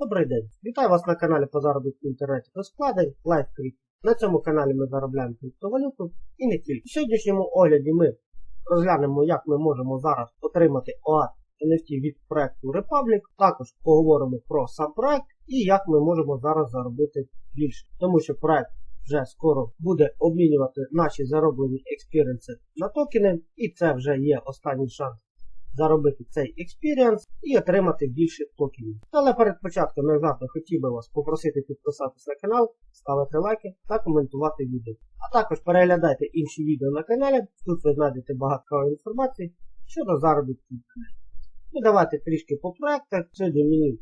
Добрий день! Вітаю вас на каналі по заробітку в інтернеті розкладень LiveCrypto. На цьому каналі ми заробляємо криптовалюту і не тільки. В сьогоднішньому огляді ми розглянемо, як ми можемо зараз отримати OAT NFT від проекту Republic. Також поговоримо про сам проект і як ми можемо зараз заробити більше. Тому що проект вже скоро буде обмінювати наші зароблені експіріенси на токени, і це вже є останній шанс заробити цей експіріанс і отримати більше токенів. Але перед початком як завжди хотів би вас попросити підписатись на канал, ставити лайки та коментувати відео. А також переглядайте інші відео на каналі, тут ви знайдете багато інформації щодо заробітку. Ну давайте трішки по проектах. Сьогодні мені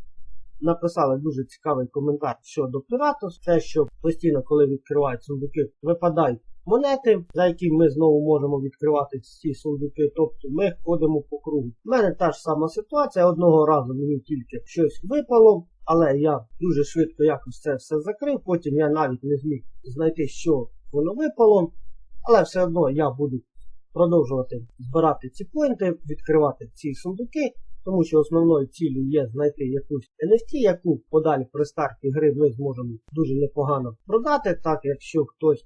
написали дуже цікавий коментар щодо Piratus. Це що постійно, коли відкривають сундуки, випадають монети, за які ми знову можемо відкривати ці сундуки. Тобто ми ходимо по кругу. У мене та ж сама ситуація. Одного разу мені тільки щось випало, але я дуже швидко якось це все закрив. Потім я навіть не зміг знайти, що воно випало. Але все одно я буду продовжувати збирати ці поінти, відкривати ці сундуки. Тому що основною ціллю є знайти якусь NFT, яку подалі при старті гри ми зможемо дуже непогано продати, так якщо хтось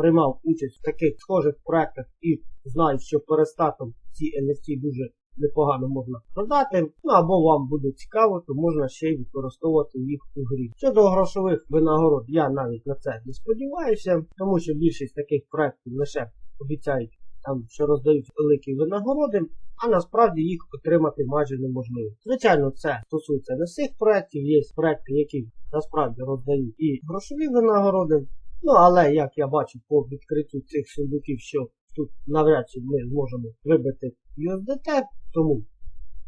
приймав участь в таких схожих проектах і знає, що перед стартом ці NFT дуже непогано можна продати, ну або вам буде цікаво, то можна ще й використовувати їх у грі. Щодо грошових винагород, я навіть на це не сподіваюся, тому що більшість таких проєктів лише обіцяють там, що роздають великі винагороди, а насправді їх отримати майже неможливо. Звичайно, це стосується не всіх проєктів, є проєкти, які насправді роздають і грошові винагороди. Ну, але як я бачу по відкриттю цих сундуків, що тут навряд чи ми зможемо вибити USDT, тому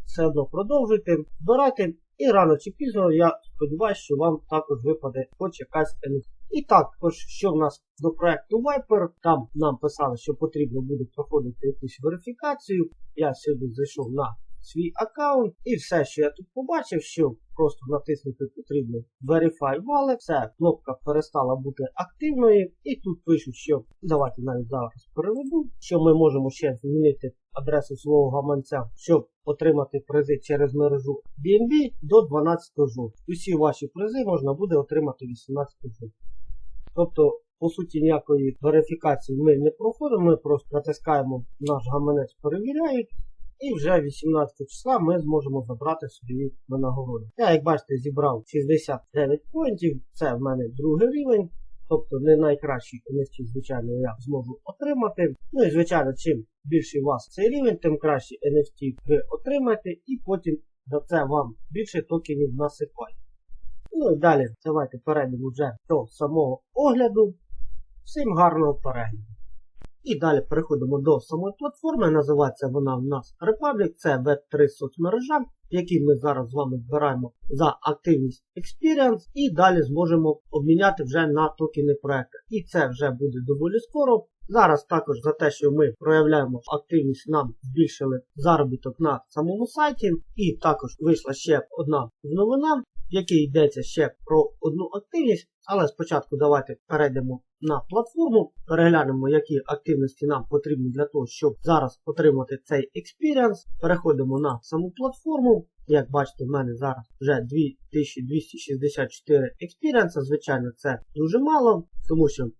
все одно продовжуйте, збирайте, і рано чи пізно я сподіваюся, що вам також випаде хоч якась NFT. І також, що в нас до проекту Viper, там нам писали, що потрібно буде проходити якусь верифікацію. Я сьогодні зайшов на свій аккаунт. І все, що я тут побачив, що просто натиснути потрібно Verify Wallet, все, кнопка перестала бути активною. І тут пишуть, що давайте навіть зараз переведу, що ми можемо ще змінити адресу свого гаманця, щоб отримати призи через мережу BNB до 12 жовтня. Усі ваші призи можна буде отримати 18 жовтня. Тобто, по суті, ніякої верифікації ми не проходимо, ми просто натискаємо наш гаманець, перевіряють. І вже 18 числа ми зможемо забрати свої винагороди. Я, як бачите, зібрав 69 поінтів, це в мене другий рівень. Тобто не найкращий NFT, звичайно, я зможу отримати. Ну і звичайно, чим більший у вас цей рівень, тим краще NFT ви отримаєте, і потім за це вам більше токенів насипають. Ну і далі давайте перейдемо вже до самого огляду. Всім гарного перегляду! І далі переходимо до самої платформи. Називається вона в нас Republic. Це Web3 соцмережа, в ми зараз з вами збираємо за активність Experience і далі зможемо обміняти вже на токени проекту. І це вже буде доволі скоро. Зараз також за те, що ми проявляємо активність, нам збільшили заробіток на самому сайті. І також вийшла ще одна новина, в якій йдеться ще про одну активність. Але спочатку давайте перейдемо на платформу, переглянемо, які активності нам потрібні для того, щоб зараз отримати цей експіріанс. Переходимо на саму платформу. Як бачите, в мене зараз вже 2264 експіріанса. Звичайно, це дуже мало, тому що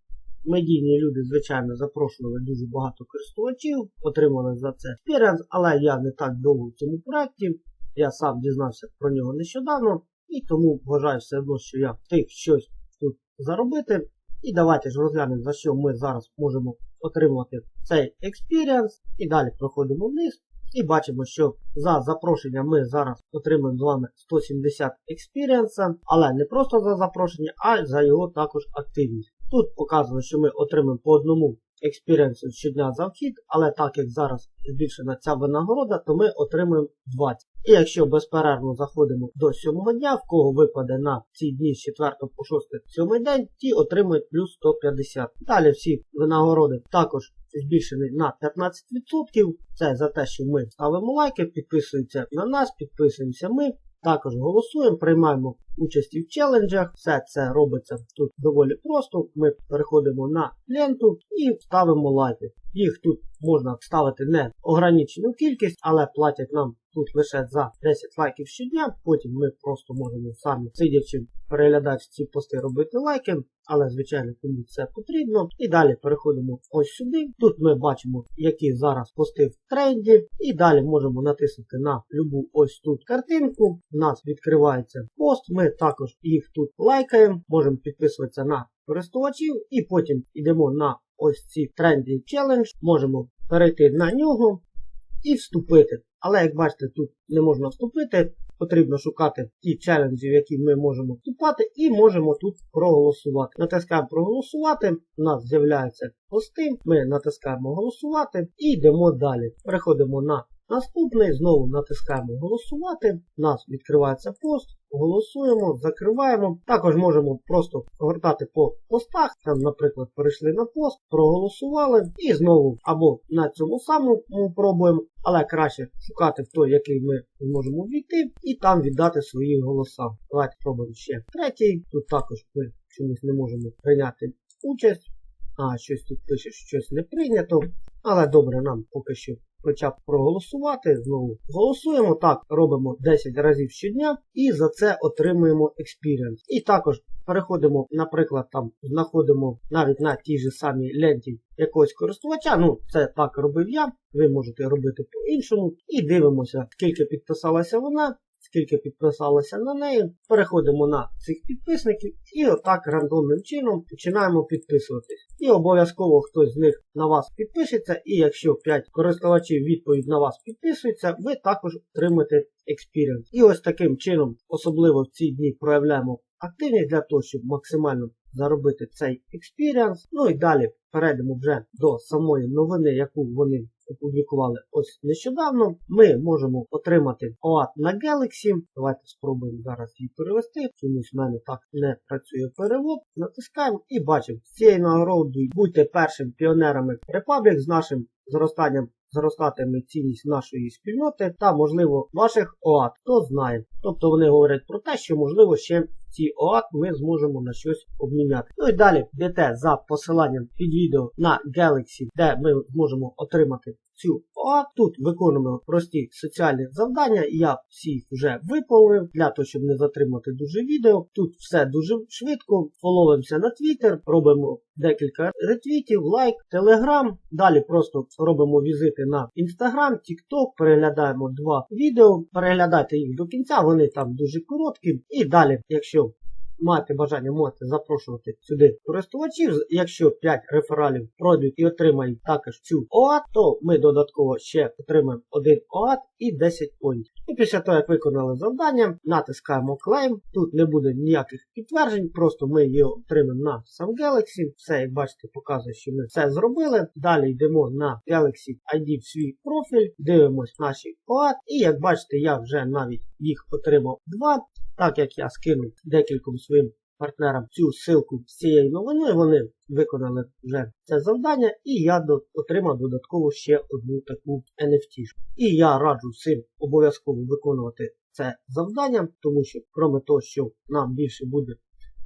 медійні люди, звичайно, запрошували дуже багато користувачів, отримали за це експіріанс, але я не так довго в цьому проєкті. Я сам дізнався про нього нещодавно. І тому вважаю все одно, що я встиг щось тут заробити. І давайте ж розглянемо, за що ми зараз можемо отримати цей експіріанс. І далі проходимо вниз. І бачимо, що за запрошення ми зараз отримаємо з вами 170 експіріанса, але не просто за запрошення, а за його також активність. Тут показано, що ми отримаємо по одному експіріенсу щодня за вхід, але так як зараз збільшена ця винагорода, то ми отримуємо 20. І якщо безперервно заходимо до 7 дня, в кого випаде на ці дні з 4 по 6 7 день, ті отримують плюс 150. Далі всі винагороди також збільшені на 15%. Це за те, що ми ставимо лайки, підписуємося на нас, підписуємося ми. Також голосуємо, приймаємо участі в челенджах. Все це робиться тут доволі просто. Ми переходимо на ленту і ставимо лайки. Їх тут можна ставити не ограничену кількість, але платять нам тут лише за 10 лайків щодня. Потім ми просто можемо самі сидячи переглядаючи ці пости робити лайки, але звичайно кому це потрібно. І далі переходимо ось сюди. Тут ми бачимо, які зараз пости в тренді. І далі можемо натиснути на любу ось тут картинку. У нас відкривається пост. Ми також їх тут лайкаємо, можемо підписуватися на користувачів, і потім йдемо на ось ці тренді челендж, можемо перейти на нього і вступити. Але як бачите, тут не можна вступити. Потрібно шукати ті челенджі, в які ми можемо вступати, і можемо тут проголосувати. Натискаємо проголосувати, у нас з'являються пости, ми натискаємо голосувати і йдемо далі. Переходимо на наступний, знову натискаємо голосувати, у нас відкривається пост, голосуємо, закриваємо. Також можемо просто гортати по постах. Там, наприклад, перейшли на пост, проголосували і знову або на цьому самому пробуємо, але краще шукати в той, який ми зможемо війти, і там віддати свої голоса. Давайте спробуємо ще третій. Тут також ми чомусь не можемо прийняти участь. А, щось тут пише, щось не прийнято. Але добре, нам поки що хоча б проголосувати. Знову голосуємо так, робимо 10 разів щодня і за це отримуємо експіріенс. І також переходимо, наприклад, там знаходимо навіть на тій же самій ленті якогось користувача. Ну, це так робив я. Ви можете робити по-іншому. І дивимося, скільки підписалася вона. Скільки підписалося на неї, переходимо на цих підписників і отак рандомним чином починаємо підписуватись. І обов'язково хтось з них на вас підпишеться, і якщо 5 користувачів відповідь на вас підписується, ви також отримаєте експіріенс. І ось таким чином, особливо в ці дні, проявляємо активність для того, щоб максимально заробити цей експіріенс. Ну і далі перейдемо вже до самої новини, яку вони опублікували ось нещодавно. Ми можемо отримати OAT на Galaxy. Давайте спробуємо зараз її перевести. Чомусь в мене так не працює перевод. Натискаємо і бачимо з цією нагородою будьте першим піонерами Republic з нашим зростанням. Зростатиме цінність нашої спільноти та, можливо, ваших ОАТ, хто знає. Тобто вони говорять про те, що, можливо, ще ці оак ми зможемо на щось обміняти. Ну і далі йдете за посиланням під відео на Galaxy, де ми зможемо отримати цю ОАТ. Тут виконуємо прості соціальні завдання. Я всі вже виповнив для того, щоб не затримати дуже відео. Тут все дуже швидко. Фоловимося на Twitter, робимо декілька ретвітів, лайк, телеграм. Далі просто робимо візити на Instagram, TikTok, переглядаємо два відео, переглядайте їх до кінця, вони там дуже короткі. І далі, якщо маєте бажання, можете запрошувати сюди користувачів. Якщо 5 рефералів пройдуть і отримають також цю ОАТ, то ми додатково ще отримаємо один ОАТ і 10 поінтів. І після того, як виконали завдання, натискаємо Claim. Тут не буде ніяких підтверджень, просто ми його отримаємо на сам Galaxy. Все, як бачите, показує, що ми все зробили. Далі йдемо на Galaxy ID в свій профіль, дивимось наші ОАТ. І як бачите, я вже навіть їх отримав два. Так як я скинув декільком своїм партнерам цю ссылку з цією новиною, вони виконали вже це завдання, і я отримав додатково ще одну таку NFT. І я раджу всім обов'язково виконувати це завдання, тому що, крім того, що нам більше буде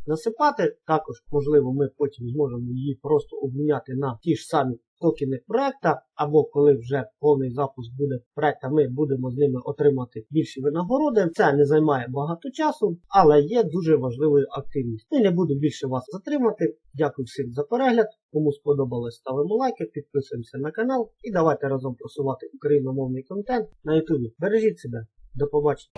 насипати, також, можливо, ми потім зможемо її просто обміняти на ті ж самі токени проекта, або коли вже повний запуск буде проекта, ми будемо з ними отримати більші винагороди. Це не займає багато часу, але є дуже важливою активністю. І не буду більше вас затримати. Дякую всім за перегляд. Кому сподобалось, ставимо лайки, підписуємося на канал і давайте разом просувати україномовний контент на ютубі. Бережіть себе, до побачення.